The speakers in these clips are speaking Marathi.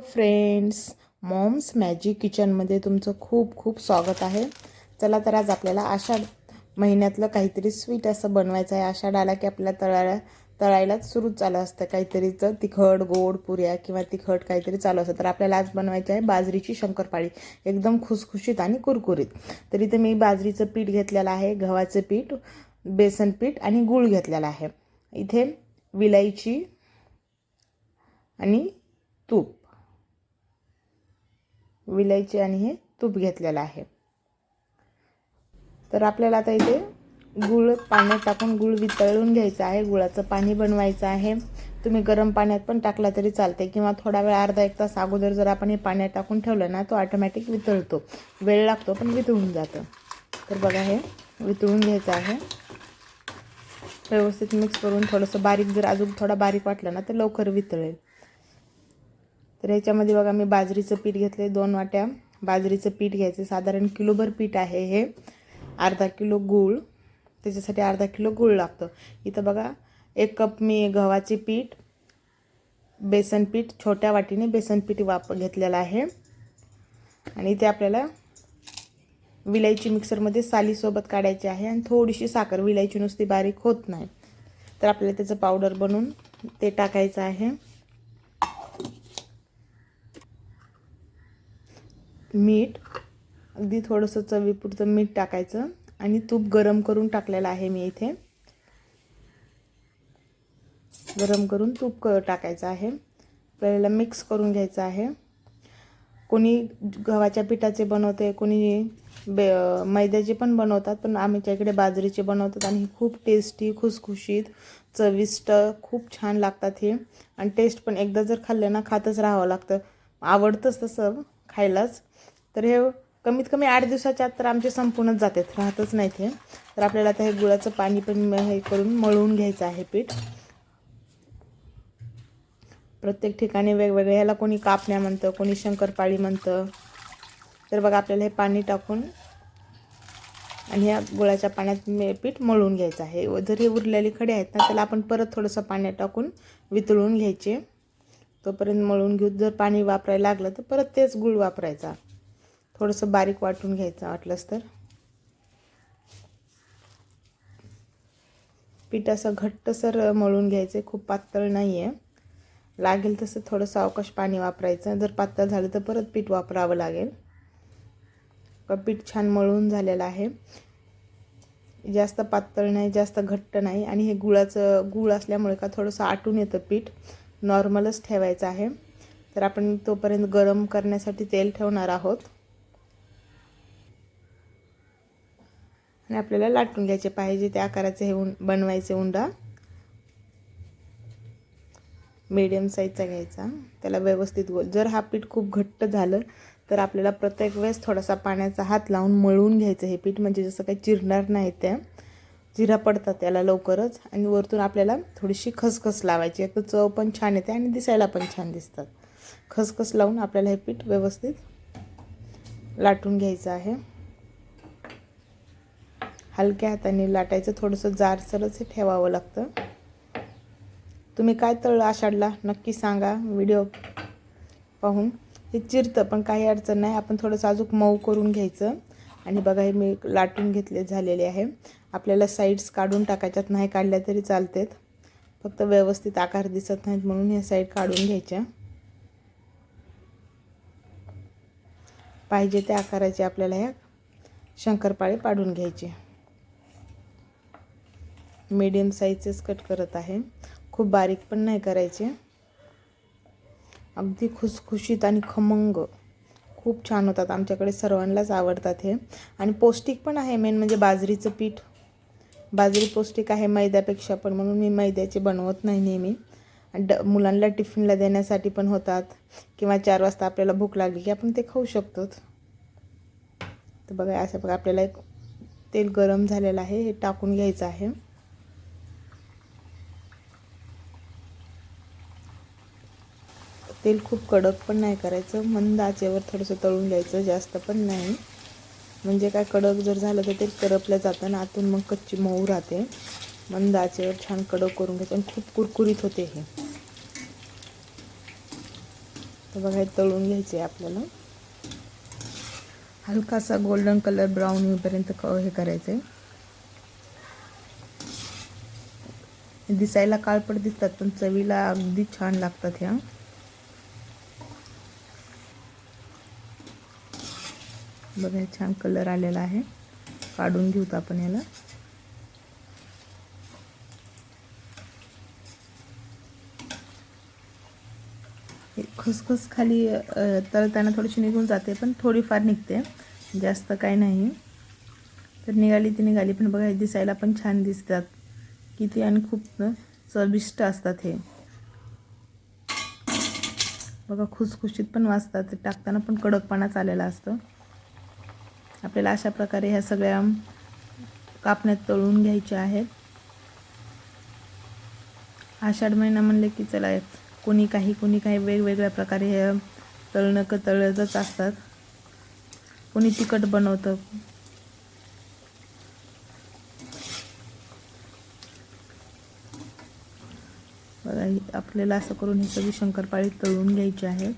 फ्रेंड्स मॉम्स मॅजिक किचनमध्ये तुमचं खूप खूप स्वागत आहे. चला तर आज आपल्याला आषाढ महिन्यातलं काहीतरी स्वीट असं बनवायचं आहे. आषाढ आला की आपल्या तळाला तळायलाच सुरूच चालू असतं. काहीतरीचं तिखट गोड पुऱ्या किंवा तिखट काहीतरी चालू असतं. तर आपल्याला आज बनवायची आहे बाजरीची शंकरपाळी. एकदम खुसखुशीत आणि कुरकुरीत. तर इथे मी बाजरीचं पीठ घेतलेलं आहे गव्हाचं पीठ बेसन पीठ आणि गूळ घेतलेला आहे. इथे विलायची आणि तूप. विलायची आणि हे तूप घेतलेलं आहे. तर आपल्याला आता इथे गूळ पाण्यात टाकून गुळ वितळून घ्यायचं आहे. गुळाचं पाणी बनवायचं आहे. तुम्ही गरम पाण्यात पण टाकला तरी चालते किंवा थोडा वेळ अर्धा एक तास अगोदर जर आपण हे पाण्यात टाकून ठेवलं ना तो ऑटोमॅटिक वितळतो. वेळ लागतो पण वितळून जातं. तर बघा हे वितळून घ्यायचं आहे. व्यवस्थित मिक्स करून थोडंसं बारीक जर अजून थोडा बारीक वाटलं ना तर लवकर वितळेल. तर ह्याच्यामध्ये बघा मी बाजरीचं पीठ घेतले दोन वाट्या. बाजरीचं पीठ घ्यायचं साधारण किलोभर पीठ आहे हे. अर्धा किलो गूळ. त्याच्यासाठी अर्धा किलो गूळ लागतो. इथं बघा एक कप मी गव्हाचे पीठ बेसन पीठ छोट्या वाटीने बेसन पीठ वाप घेतलेलं आहे. आणि ते आपल्याला विलायची मिक्सरमध्ये सालीसोबत काढायची आहे आणि थोडीशी साखर. विलायची नुसती बारीक होत नाही. तर आपल्याला त्याचं पावडर बनवून ते टाकायचं आहे. मीठ अगदी थोडंसं चवीपुरतं मीठ टाकायचं आणि तूप गरम करून टाकलेलं आहे मी इथे. गरम करून तूप क टाकायचं आहे. आपल्याला मिक्स करून घ्यायचं आहे. कोणी गव्हाच्या पिठाचे बनवते कोणी बे मैद्याचे पण बनवतात पण आमच्या इकडे बाजरीचे बनवतात आणि खूप टेस्टी खुसखुशीत चविष्ट खूप छान लागतात हे. आणि टेस्ट पण एकदा जर खाल्लं ना खातच राहावं लागतं. आवडतंच तसं खायलाच. तर हे कमीत कमी आठ दिवसाच्या आत तर आमचे संपूर्णच जातात. राहतच नाही ते. तर आपल्याला आता हे गुळाचं पाणी पण हे करून मळवून घ्यायचं आहे पीठ. प्रत्येक ठिकाणी वेगवेगळे ह्याला कोणी कापण्या म्हणतं कोणी शंकरपाळी म्हणतं. तर बघा आपल्याला हे पाणी टाकून आणि ह्या गुळाच्या पाण्यात पीठ मळून घ्यायचं आहे. जर हे उरलेले खडे आहेत ना त्याला आपण परत थोडंसं पाण्यात टाकून वितळून घ्यायचे. तोपर्यंत मळून घेऊ जर पाणी वापरायला लागलं तर परत तेच गुळ वापरायचा. थोडंसं बारीक वाटून घ्यायचं वाटलंच तर. पीठ असं घट्टसर मळून घ्यायचं खूप पातळ नाही आहे लागेल तसं थोडंसं अवकाश पाणी वापरायचं. जर पातळ झालं तर परत पीठ वापरावं लागेल. पीठ छान मळून झालेलं आहे. जास्त पातळ नाही जास्त घट्ट नाही. आणि हे गुळाचं गुळ असल्यामुळे का थोडंसं आटून येतं पीठ. नॉर्मलच ठेवायचं आहे. तर आपण तोपर्यंत गरम करण्यासाठी तेल ठेवणार आहोत. आणि आपल्याला लाटून घ्यायचे पाहिजे त्या आकाराचे हे उं बनवायचे उंडा. मीडियम साईजचा घ्यायचा. त्याला व्यवस्थित गोल जर हा पीठ खूप घट्ट झालं तर आपल्याला प्रत्येक वेळेस थोडासा पाण्याचा हात लावून मळून घ्यायचं हे पीठ. म्हणजे जसं काही चिरणार नाही त्या. जिरा पडतात त्याला लवकरच. आणि वरतून आपल्याला थोडीशी खसखस लावायची. एक तर चव पण छान येते आणि दिसायला पण छान दिसतात. खसखस लावून आपल्याला हे पीठ व्यवस्थित लाटून घ्यायचं आहे. हलक्या हाताने लाटायचं थोडंसं जारसरच हे ठेवावं लागतं. तुम्ही काय तळलं आषाढला नक्की सांगा व्हिडिओ पाहून. हे चिरतं पण काही अडचण नाही. आपण थोडंसं अजून मऊ करून घ्यायचं. आणि बघा हे मी लाटून घेतले झालेले आहे. आपल्याला साईड्स काढून टाकायच्यात नाही काढल्या तरी चालतात. फक्त व्यवस्थित आकार दिसत नाहीत म्हणून हे साईड काढून घ्यायच्या. पाहिजे त्या आकाराचे आपल्याला ह्या शंकरपाळे पाडून घ्यायचे. मीडियम साईजचेच कट करत आहे. खूप बारीक पण नाही करायचे. अगदी खुसखुशीत आणि खमंग. खूप छान होतात. आमच्याकडे सर्वांनाच आवडतात हे. आणि पौष्टिक पण आहे. मेन म्हणजे बाजरीचं पीठ. बाजरी पौष्टिक आहे मैद्यापेक्षा पण. म्हणून मी मैद्याचे बनवत नाही नेहमी. आणि ड मुलांना टिफिनला देण्यासाठी पण होतात. किंवा चार वाजता आपल्याला भूक लागली की आपण ते खाऊ शकतो तर बघा असं बघा आपल्याला एक तेल गरम झालेलं आहे. हे टाकून घ्यायचं आहे. तेल खूप कडक पण नाही करायचं. मंद आचेवर थोडंसं तळून घ्यायचं जास्त पण नाही. म्हणजे काय कडक जर झालं तर ते करपल्या जातं ना आतून मग कच्ची मऊ राहते. मंद आचेवर छान कडक करून घ्यायचं आणि खूप कुरकुरीत होते हे. तर बघा हे तळून घ्यायचे आहे आपल्याला. हलकासा गोल्डन कलर ब्राऊन येईपर्यंत क हे करायचं आहे दिसायला काळपट दिसतात पण चवीला अगदी छान लागतात ह्या. बघा छान कलर आलेला आहे. काढून घेऊत आपण याला. हे खसखस खाली तळताना थोडीशी निघून जाते पण थोडीफार निघते. जास्त काही नाही. तर निघाली ती निघाली पण बघा दिसायला पण छान दिसतात. किती आणि खूप चविष्ट असतात हे. बघा खुसखुशीत पण वाजतात. ते टाकताना पण कडकपणाच आलेला असतं. आपल्याला अशा प्रकारे ह्या सगळ्या कापण्यात तळून घ्यायच्या आहेत. आषाढ महिना म्हणले की चला कोणी काही कोणी काही वेगवेगळ्या प्रकारे हे तळणं क तळतच असतात. कोणी तिखट बनवतं. बघा आपल्याला असं करून ही सगळी शंकरपाळी तळून घ्यायची आहेत.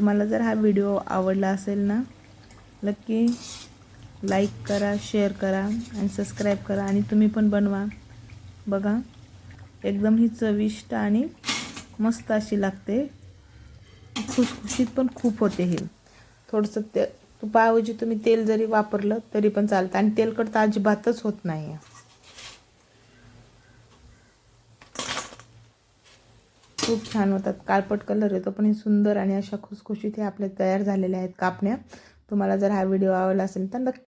तुम्हाला जर हा व्हिडिओ आवडला असेल ना नक्की लाईक करा शेअर करा आणि सबस्क्राईब करा. आणि तुम्ही पण बनवा. बघा एकदम ही चविष्ट आणि मस्त अशी लागते. खुसखुशीत पण खूप होते हे. थोडंसं ते तुपाऐवजी तुम्ही तेल जरी वापरलं तरी पण चालतं. आणि तेलकट तर अजिबातच होत नाही खूप छान होतात. काळपट कलर येतो पण हे सुंदर आणि अशा खुसखुशीत हे आपल्या तयार झालेल्या आहेत कापण्या. तुम्हाला जर हा व्हिडिओ आवडला असेल तर नक्की